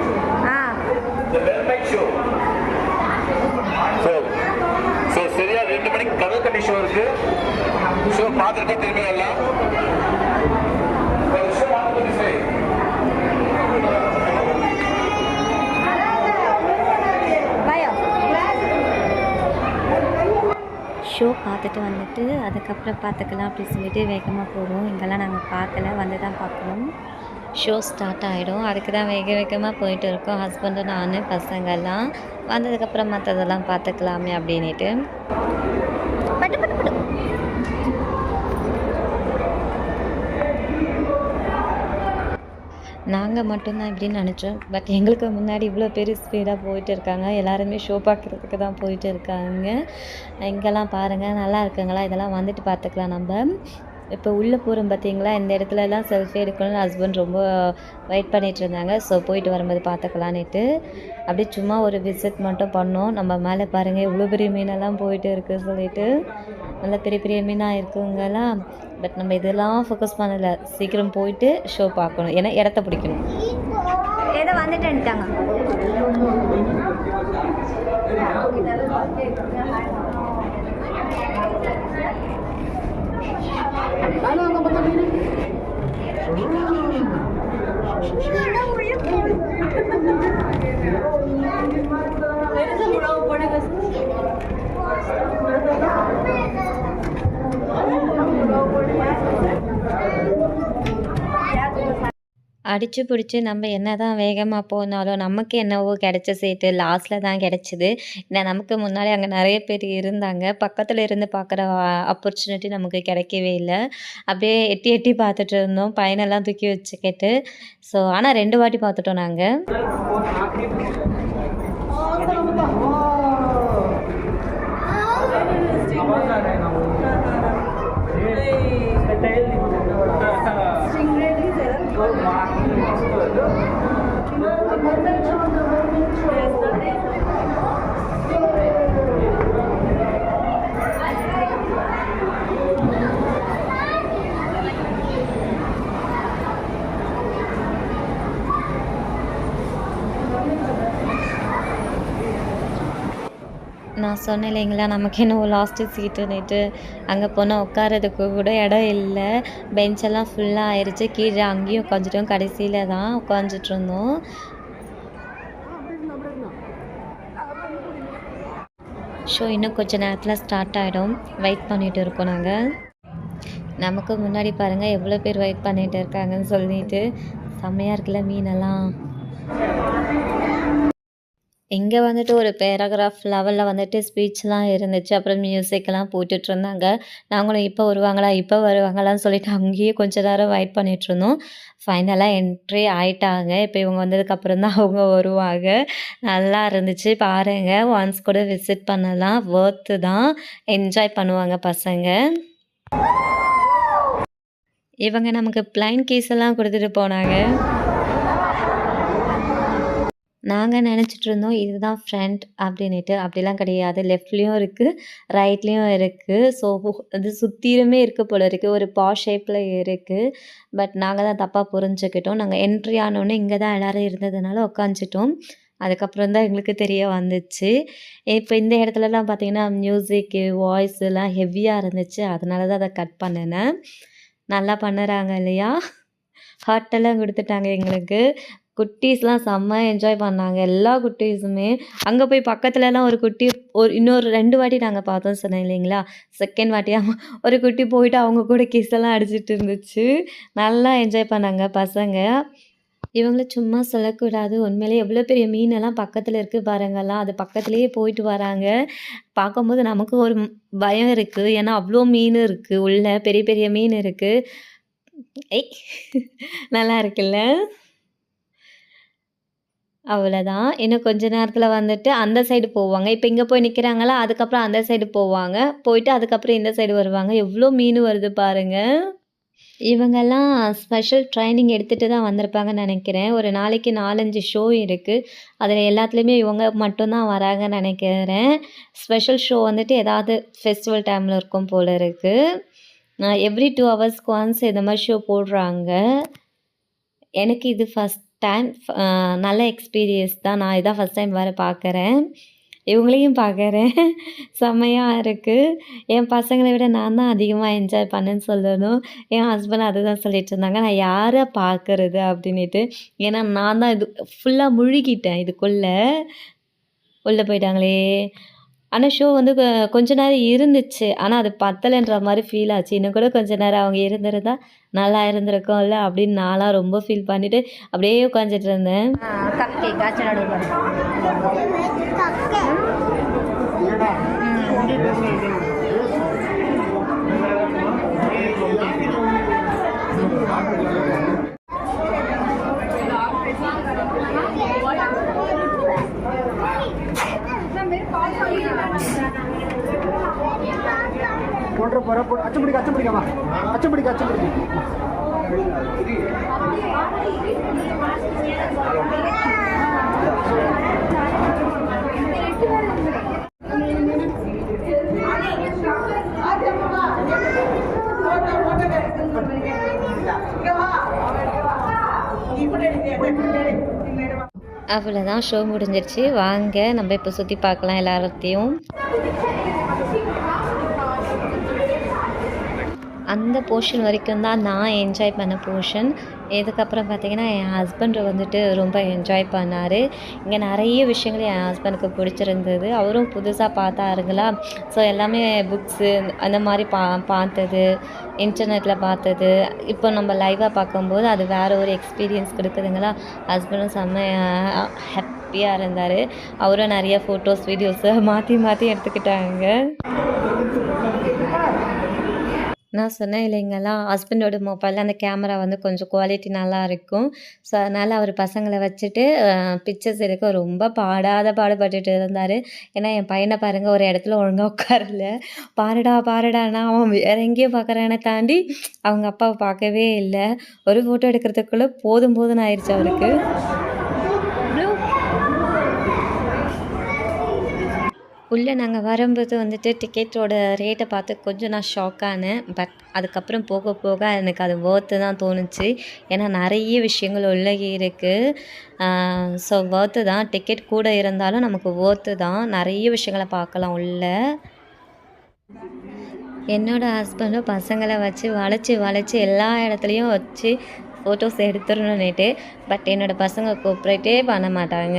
be ah. The bell mic show. So, so சரியா ரெண்டு மணிக்கு கதவு கட்டி ஷோ இருக்கு. ஷோ பார்த்துட்டு திரும்பி வரலாம். ஷோ பார்த்துட்டு ஷோ வந்துட்டு அதுக்கப்புறம் பார்த்துக்கலாம் அப்படின்னு சொல்லிட்டு வேகமாக போகிறோம் இங்கெல்லாம் நாங்கள் பார்க்கல வந்து தான் பார்க்கணும். ஷோ ஸ்டார்ட் ஆகிடும் அதுக்கு தான் வேக வேகமாக போயிட்டு இருக்கோம். ஹஸ்பண்டு நான் பசங்கள்லாம். வந்ததுக்கப்புறம் மற்றதெல்லாம் பார்த்துக்கலாமே அப்படின்ட்டு நாங்கள் மட்டும்தான் இப்படின்னு நினச்சோம். பட் எங்களுக்கு முன்னாடி இவ்வளோ பேர் ஸ்பீடாக போயிட்டு இருக்காங்க. எல்லாருமே ஷோ பார்க்குறதுக்கு தான் போயிட்டு இருக்காங்க. இங்கெல்லாம் பாருங்கள் நல்லா இருக்குங்களா? இதெல்லாம் வந்துட்டு பார்த்துக்கலாம் நம்ம. இப்போ உள்ளே போகிறோம் பார்த்தீங்களா இந்த இடத்துலலாம் செல்ஃபி எடுக்கணும்னு ஹஸ்பண்ட் ரொம்ப வெயிட் பண்ணிட்டு இருந்தாங்க. ஸோ போயிட்டு வரும்போது பார்த்துக்கலான்னுட்டு அப்படியே சும்மா ஒரு விசிட் மட்டும் பண்ணோம். நம்ம மேலே பாருங்கள் இவ்வளோ பெரிய மீனெல்லாம் போயிட்டு இருக்குது சொல்லிட்டு. நல்ல பெரிய பெரிய மீனாக இருக்குங்கலாம். பட் நம்ம இதெல்லாம் ஃபோக்கஸ் பண்ணலை. சீக்கிரம் போயிட்டு ஷோ பார்க்கணும். ஏன்னா இடத்த பிடிக்கணும். ஏதோ Ano ang kapatid? Hello, we're அடித்து பிடிச்சி நம்ம என்ன தான் வேகமாக போனாலும் நமக்கு என்னவோ கிடச்ச சீட்டு லாஸ்ட்டில் தான் கிடச்சிது. ஏன்னா நமக்கு முன்னாடி அங்கே நிறைய பேர் இருந்தாங்க. பக்கத்தில் இருந்து பார்க்குற ஆப்பர்ச்சுனிட்டி நமக்கு கிடைக்கவே இல்லை. அப்படியே எட்டி எட்டி பார்த்துட்டு இருந்தோம். பையனெல்லாம் தூக்கி வச்சுக்கிட்டு. ஸோ ஆனால் ரெண்டு வாட்டி பார்த்துட்டோம் நாங்கள் நான் சொன்னேன் இல்லைங்களா நமக்கு என்ன லாஸ்ட்டு சீட்டுன்னுட்டு அங்கே போனால் உட்காரதுக்கு கூட இடம் இல்லை. பெஞ்செல்லாம் ஃபுல்லாக ஆயிடுச்சு கீழே அங்கேயும் உட்காந்துட்டோம் கடைசியில் தான் உட்காந்துட்டு இருந்தோம். ஷோ இன்னும் கொஞ்சம் நேரத்தில் ஸ்டார்ட் ஆகிடும் வெயிட் பண்ணிட்டு இருக்கோம் நாங்கள் நமக்கு முன்னாடி பாருங்கள் எவ்வளோ பேர் வெயிட் பண்ணிகிட்டு இருக்காங்கன்னு சொல்லிட்டு. செம்மையாக இருக்குல்ல மீனெல்லாம். இங்கே வந்துட்டு ஒரு பேராகிராஃப் லெவலில் வந்துட்டு ஸ்பீச்லாம் இருந்துச்சு. அப்புறம் மியூசிக்லாம் போட்டுட்ருந்தாங்க நாங்களும் இப்போ வருவாங்களா இப்போ வருவாங்களான்னு சொல்லிட்டு அங்கேயே கொஞ்ச நேரம் வெயிட் பண்ணிகிட்ருந்தோம் ஃபைனலாக என்ட்ரி ஆயிட்டாங்க. இப்போ இவங்க வந்ததுக்கப்புறம் தான் அவங்க வருவாங்க. நல்லா இருந்துச்சு. பாருங்கள் ஒன்ஸ் கூட விசிட் பண்ணலாம். ஒர்த்து தான். என்ஜாய் பண்ணுவாங்க பசங்க. இவங்க நமக்கு பிளைன் கேஸ் எல்லாம் கொடுத்துட்டு போனாங்க. நாங்கள் நினச்சிட்டு இருந்தோம் இதுதான் ஃப்ரண்ட் அப்படின்னுட்டு. அப்படிலாம் கிடையாது. லெஃப்ட்லேயும் இருக்குது ரைட்லேயும் இருக்குது ஸோ அது சுற்றிலுமே இருக்குது போல் இருக்குது ஒரு பா ஷேப்பில் இருக்குது பட் நாங்கள் தான் தப்பாக புரிஞ்சுக்கிட்டோம். நாங்கள் என்ட்ரி ஆனோடனே இங்கே தான் எல்லோரும் இருந்ததுனால உட்காந்துட்டோம் அதுக்கப்புறம் தான் எங்களுக்கு தெரிய வந்துச்சு. இப்போ இந்த இடத்துலலாம் பார்த்தீங்கன்னா மியூசிக்கு வாய்ஸ் எல்லாம் ஹெவியாக இருந்துச்சு. அதனால தான் அதை கட் பண்ணினேன். நல்லா பண்ணுறாங்க இல்லையா? ஹாட்டெல்லாம் கொடுத்துட்டாங்க எங்களுக்கு. குட்டீஸ்லாம் செம்ம என்ஜாய் பண்ணாங்க. எல்லா குட்டீஸுமே. அங்கே போய் பக்கத்துலலாம் ஒரு குட்டி ஒரு இன்னொரு ரெண்டு வாட்டி நாங்கள் பார்த்தோம் சொன்னேன் இல்லைங்களா? செகண்ட் வாட்டியாக ஒரு குட்டி போயிட்டு அவங்க கூட கிஸ் எல்லாம் அடிச்சிட்டு இருந்துச்சு. நல்லா என்ஜாய் பண்ணாங்க பசங்க. இவங்கள சும்மா சொல்லக்கூடாது. உண்மையிலே எவ்வளோ பெரிய மீனெல்லாம் பக்கத்தில் இருக்குது பாருங்கள்லாம் அது பக்கத்துலேயே போயிட்டு வராங்க. பார்க்கும்போது நமக்கு ஒரு பயம் இருக்குது ஏன்னா அவ்வளோ மீன் இருக்குது உள்ள. பெரிய பெரிய மீன் இருக்குது ஐ நல்லா இருக்குல்ல? அவ்வளோதான். இன்னும் கொஞ்ச நேரத்தில் வந்துட்டு அந்த சைடு போவாங்க. இப்போ இங்கே போய் நிற்கிறாங்களா அதுக்கப்புறம் அந்த சைடு போவாங்க. போயிட்டு அதுக்கப்புறம் இந்த சைடு வருவாங்க. எவ்வளோ மீன் வருது பாருங்கள் இவங்கெல்லாம் ஸ்பெஷல் ட்ரைனிங் எடுத்துகிட்டு தான் வந்திருப்பாங்கன்னு நினைக்கிறேன் ஒரு நாளைக்கு 4, 5 ஷோ இருக்குது அதில் எல்லாத்துலேயுமே இவங்க மட்டும்தான் வராங்கன்னு நினைக்கிறேன் ஸ்பெஷல் ஷோ வந்துட்டு ஏதாவது ஃபெஸ்டிவல் டைமில் இருக்கும் போல் இருக்குது எவ்ரி டூ ஹவர்ஸ்க்கு ஒன்ஸ் இந்த மாதிரி ஷோ போடுறாங்க. எனக்கு இது ஃபஸ்ட் டைம். நல்ல எக்ஸ்பீரியன்ஸ் தான். நான் இதான் ஃபர்ஸ்ட் டைம் வேற பார்க்குறேன். இவங்களையும் பார்க்குறேன். செம்மையாக இருக்குது என் பசங்களை விட நான் தான் அதிகமாக என்ஜாய் பண்ணேன்னு சொல்லணும். என் ஹஸ்பண்ட் அதுதான் சொல்லிட்டு இருந்தாங்க. நான் யாரை பார்க்கறது அப்படின்ட்டு ஏன்னா நான் தான் இது ஃபுல்லாக முழுகிட்டேன் இதுக்குள்ளே உள்ளே போயிட்டாங்களே! ஆனா ஷோ வந்து கொஞ்ச நேரம் இருந்துச்சு. ஆனா அது பத்தலன்ற மாரி ஃபீல் ஆச்சு. இன்னும் கூட கொஞ்ச நேரம் அவங்க இருந்திருந்தா நல்லா இருந்திருக்கும்ல அப்டின்னு நான்லாம் ரொம்ப ஃபீல் பண்ணிட்டு அப்டியே உட்காந்துட்டு இருந்தேன். ஆ அச்சம் பிடிக்க அவ்வளோதான் ஷோ முடிஞ்சிருச்சு. வாங்க நம்ம இப்போ சுற்றி பார்க்கலாம் எல்லாத்தையும். அந்த போர்ஷன் வரைக்கும் தான் நான் என்ஜாய் பண்ண போர்ஷன். இதுக்கப்புறம் பார்த்தீங்கன்னா, என் ஹஸ்பண்ட் வந்துட்டு ரொம்ப என்ஜாய் பண்ணார் இங்கே நிறைய விஷயங்கள் என் ஹஸ்பண்டுக்கு பிடிச்சிருந்தது. அவரும் புதுசாக பார்த்தாருங்களா, ஸோ எல்லாமே புக்ஸு அந்த மாதிரி பா பார்த்தது, இன்டர்நெட்டில் பார்த்தது, இப்போ நம்ம லைவாக பார்க்கும்போது அது வேறு ஒரு எக்ஸ்பீரியன்ஸ் கொடுக்குதுங்களா ஹஸ்பண்டும் செம்ம ஹாப்பியாக இருந்தார் அவரும் நிறைய ஃபோட்டோஸ், வீடியோஸை மாற்றி மாற்றி எடுத்துக்கிட்டாங்க. நான் சொன்னேன் இல்லைங்களா, ஹஸ்பண்டோட மொபைலில் அந்த கேமரா வந்து கொஞ்சம் குவாலிட்டி நல்லாயிருக்கும். ஸோ அதனால் அவர் பசங்களை வச்சுட்டு பிக்சர்ஸ் எடுக்க ரொம்ப பாடாத பாடுபட்டுட்டு இருந்தார் ஏன்னா என் பையனை பாருங்கள் ஒரு இடத்துல ஒழுங்காக உட்காரல. பாருடா பாருடானா அவன் வேற எங்கேயும் பார்க்குறானே தாண்டி அவங்க அப்பாவை பார்க்கவே இல்லை ஒரு ஃபோட்டோ எடுக்கிறதுக்குள்ளே போதும் போதும் ஆயிடுச்சு அவருக்கு. உள்ளே நாங்கள் வரும்போது வந்துட்டு டிக்கெட்டோட ரேட்டை பார்த்து கொஞ்சம் நான் ஷாக் ஆனேன். பட் அதுக்கப்புறம் போக போக எனக்கு அது வொர்த்து தான் தோணுச்சு. ஏன்னா நிறைய விஷயங்கள் உள்ளே இருக்குது ஸோ வொர்த்து தான். டிக்கெட் கூட இருந்தாலும் நமக்கு வொர்த்து தான். நிறைய விஷயங்கள பார்க்கலாம் உள்ள. என்னோடய ஹஸ்பண்டும் பசங்களை வச்சு வளைச்சி வளைச்சி எல்லா இடத்துலையும் வச்சு ஃபோட்டோஸ் எடுத்துடணுன்னுட்டு பட் என்னோடய பசங்க கோஆப்ரேட்டே பண்ண மாட்டாங்க.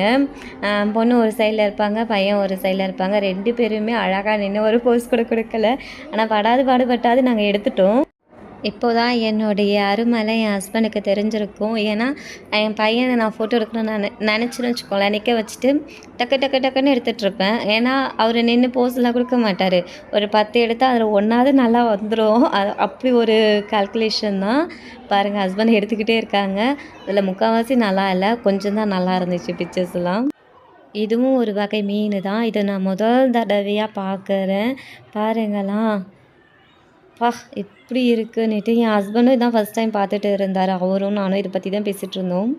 பொண்ணு ஒரு சைடில் இருப்பாங்க, பையன் ஒரு சைடில் இருப்பாங்க. ரெண்டு பேருமே அழகாக நின்று ஒரு போஸ் கூட கொடுக்கல ஆனால் படாது பாடுபட்டாது நாங்கள் எடுத்துட்டோம். இப்போ தான் என்னுடைய அருமலை என் ஹஸ்பண்டுக்கு தெரிஞ்சிருக்கும். ஏன்னா என் பையனை நான் ஃபோட்டோ எடுக்கணும்னு நினை நினச்சின்னு வச்சுக்கோங்களேன், நிற்க வச்சுட்டு டக்கு டக்கு டக்குன்னு எடுத்துகிட்ருப்பேன் ஏன்னா அவர் நின்று போஸ்லாம் கொடுக்க மாட்டார் ஒரு பத்து எடுத்தால் அதில் ஒன்றாவது நல்லா வந்துடும் அது அப்படி ஒரு கால்குலேஷன் தான். பாருங்கள் ஹஸ்பண்ட் எடுத்துக்கிட்டே இருக்காங்க. அதில் முக்கால்வாசி நல்லா இல்லை கொஞ்சம் தான் நல்லா இருந்துச்சு பிக்சர்ஸ்லாம். இதுவும் ஒரு வகை மீன் தான். இதை நான் முதல் தடவையாக பார்க்குறேன். பாருங்களா! அப்பா! எப்படி இருக்குன்னுட்டு என் ஹஸ்பண்டும் இதான் ஃபஸ்ட் டைம் பார்த்துட்டு இருந்தார் அவரும் நானும் இதை பற்றி தான் பேசிகிட்டு இருந்தோம்.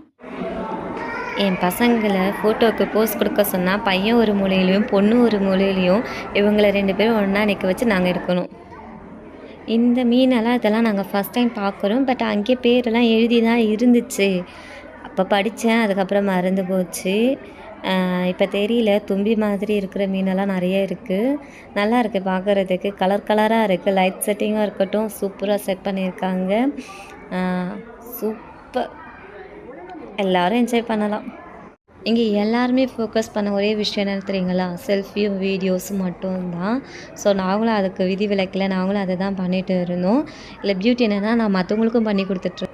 என் பசங்களை ஃபோட்டோவுக்கு போஸ் கொடுக்க சொன்னால் பையன் ஒரு மூலையிலையும் பொண்ணு ஒரு மூலையிலையும் இவங்களை ரெண்டு பேரும் ஒன்றா நிற்க வச்சு நாங்கள் எடுக்கணும். இந்த மீனெல்லாம் இதெல்லாம் நாங்கள் ஃபர்ஸ்ட் டைம் பார்க்குறோம். பட் அங்கேயே பேரெல்லாம் எழுதி தான் இருந்துச்சு. அப்போ படித்தேன் அதுக்கப்புறம் மறந்து போச்சு. இப்போ தெரியல. தும்பி மாதிரி இருக்கிற மீனெல்லாம் நிறைய இருக்குது நல்லா இருக்குது பார்க்குறதுக்கு. கலர் கலராக இருக்குது லைட் செட்டிங்காக இருக்கட்டும், சூப்பராக செட் பண்ணியிருக்காங்க. சூப்பர்! எல்லோரும் என்ஜாய் பண்ணலாம். இங்கே எல்லாருமே ஃபோக்கஸ் பண்ண ஒரே விஷயம் என்னன்னு தெரியுங்களா? செல்ஃபியும், வீடியோஸும் மட்டும்தான் ஸோ நாங்களும் அதுக்கு விதி விளக்கில் நாங்களும் அதை தான் பண்ணிகிட்டு இருந்தோம். இல்லை பியூட்டி என்னென்னா நான் மற்றவங்களுக்கும் பண்ணி கொடுத்துட்ருக்கேன்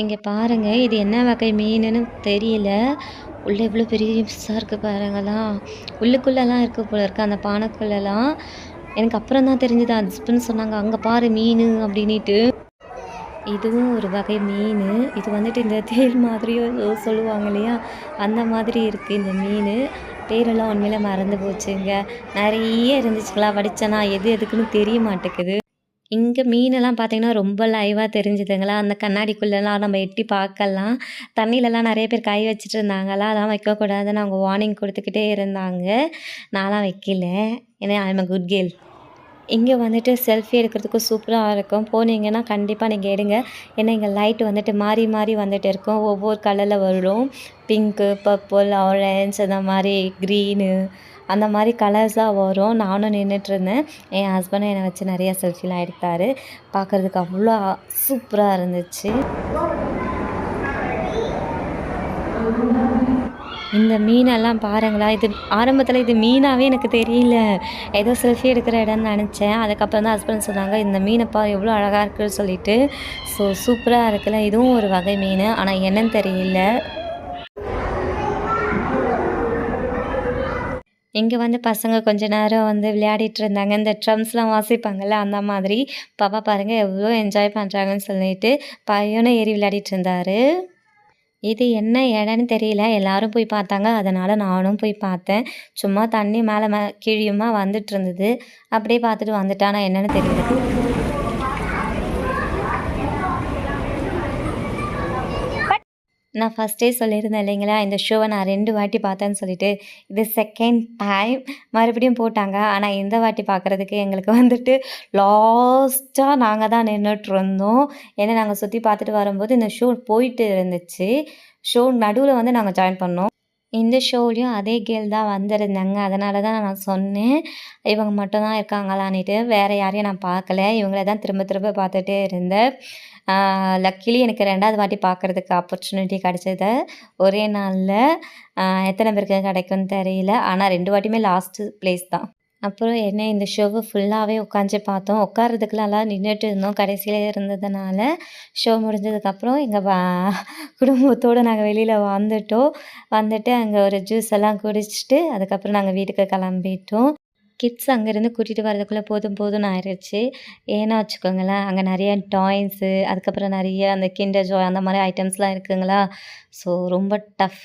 இங்கே பாருங்க இது என்ன வகை மீனுன்னு தெரியல. உள்ளே இவ்வளோ பெருசாக இருக்குது பாருங்களா உள்ளுக்குள்ளெல்லாம் இருக்குது போல இருக்குது அந்த பானைக்குள்ளெல்லாம் எனக்கு அப்புறம் தான் தெரிஞ்சது ஹஸ்பண்ட் சொன்னாங்க அங்கே பாரு மீன் அப்படின்ட்டு இதுவும் ஒரு வகை மீன். இது வந்துட்டு இந்த தேல் மாதிரியோ ஏதோ சொல்லுவாங்க இல்லையா? அந்த மாதிரி இருக்குது இந்த மீன். பேரெல்லாம் உண்மையில் மறந்து போச்சுங்க. நிறைய இருந்துச்சுங்களா? படித்தனா எது எதுக்குன்னு தெரிய மாட்டேங்குது. இங்கே மீனெல்லாம் பார்த்தீங்கன்னா ரொம்ப லைவாக தெரிஞ்சுதுங்களா? அந்த கண்ணாடிக்குள்ளெல்லாம் நம்ம எட்டி பார்க்கலாம். தண்ணியிலலாம் நிறைய பேர் கை வச்சுட்டு இருந்தாங்களா? அதெல்லாம் வைக்கக்கூடாதுன்னு அவங்க வார்னிங் கொடுத்துக்கிட்டே இருந்தாங்க. நான்லாம் வைக்கல. ஏன்னா ஐம் அ குட் கேர்ள் இங்கே வந்துட்டு செல்ஃபி எடுக்கிறதுக்கு சூப்பராக இருக்கும். போனீங்கன்னா கண்டிப்பாக நீங்கள் எடுங்க. ஏன்னா இங்கே லைட் வந்துட்டு மாறி மாறி வந்துட்டு இருக்கும். ஒவ்வொரு கலரில் வரும். பிங்க்கு பர்பிள் ஆரஞ்ச் அந்த மாதிரி க்ரீனு அந்த மாதிரி கலர்ஸாக வரும். நானும் நின்றுட்டுருந்தேன் என் ஹஸ்பண்டும் என்னை வச்சு நிறைய செல்ஃபிலாம் எடுத்தார். பார்க்குறதுக்கு அவ்வளோ சூப்பராக இருந்துச்சு. இந்த மீனெல்லாம் பாருங்களா. இது ஆரம்பத்தில் இது மீனாகவே எனக்கு தெரியல. ஏதோ செல்ஃபி எடுக்கிற இடம்னு நினச்சேன். அதுக்கப்புறம் தான் ஹஸ்பண்ட் சொன்னாங்க இந்த மீனை பாரு எவ்வளோ அழகாக இருக்குன்னு சொல்லிட்டு. ஸோ சூப்பராக இருக்குல்ல. இதுவும் ஒரு வகை மீன். ஆனால் என்னன்னு தெரியல. இங்கே வந்து பசங்க கொஞ்ச நேரம் வந்து விளையாடிட்டு இருந்தாங்க. இந்த ட்ரம்ஸ்லாம் வாசிப்பாங்கள்ல அந்த மாதிரி. பாப்பா பாருங்கள் எவ்வளோ என்ஜாய் பண்ணுறாங்கன்னு சொல்லிட்டு பையனும் ஏறி விளையாடிட்டு இருந்தார். இது என்ன இடம்னு தெரியல. எல்லாரும் போய் பார்த்தாங்க. அதனால் நானும் போய் பார்த்தேன். சும்மா தண்ணி மேலே மே கீழியுமா வந்துட்டு இருந்தது. அப்படியே பார்த்துட்டு வந்துட்டானா ஆனால் தெரியல. நான் ஃபஸ்ட்டே சொல்லியிருந்தேன் இல்லைங்களா இந்த ஷோவை நான் ரெண்டு வாட்டி பார்த்தேன்னு சொல்லிட்டு இது செகண்ட் டைம் மறுபடியும் போட்டாங்க. ஆனால் இந்த வாட்டி பார்க்குறதுக்கு எங்களுக்கு வந்துட்டு லாஸ்ட்டாக நாங்கள் தான் நின்றுட்டு இருந்தோம். ஏன்னா நாங்கள் சுற்றி பார்த்துட்டு வரும்போது இந்த ஷோ போயிட்டு இருந்துச்சு. ஷோ நடுவில் வந்து நாங்கள் ஜாயின் பண்ணோம். இந்த ஷோலையும் அதே கேள் தான் வந்திருந்தாங்க. அதனால தான் நான் சொன்னேன். இவங்க மட்டும் தான் இருக்காங்களான்னுட்டு. வேறு யாரையும் நான் பார்க்கல. இவங்கள தான் திரும்ப திரும்ப பார்த்துட்டே இருந்தேன். லக்கிலி எனக்கு ரெண்டாவது வாட்டி பார்க்குறதுக்கு ஆப்பர்ச்சுனிட்டி கிடச்சது. ஒரே நாளில் எத்தனை பேருக்கு கிடைக்கும்னு தெரியல. ஆனால் ரெண்டு வாட்டியுமே லாஸ்ட்டு ப்ளேஸ் தான். அப்புறம் என்ன இந்த ஷோவை ஃபுல்லாகவே உட்காந்து பார்த்தோம். உட்காரதுக்குலாம் நின்றுட்டு இருந்தோம். கடைசியில் இருந்ததுனால ஷோ முடிஞ்சதுக்கப்புறம் எங்கள் வா குடும்பத்தோடு நாங்கள் வெளியில் வந்துட்டோம். வந்துட்டு அங்கே ஒரு ஜூஸ் எல்லாம் குடிச்சிட்டு அதுக்கப்புறம் நாங்கள் வீட்டுக்கு கிளம்பிட்டோம். கிட்ஸ் அங்கேருந்து கூட்டிகிட்டு வரதுக்குள்ளே போதும் போதும்னு ஆயிடுச்சு ஏன்னா வச்சுக்கோங்களேன் அங்கே நிறைய டாய்ஸு அதுக்கப்புறம் நிறைய அந்த கிண்டர் ஜாய் அந்த மாதிரி ஐட்டம்ஸ்லாம் இருக்குங்களா? ஸோ ரொம்ப டஃப்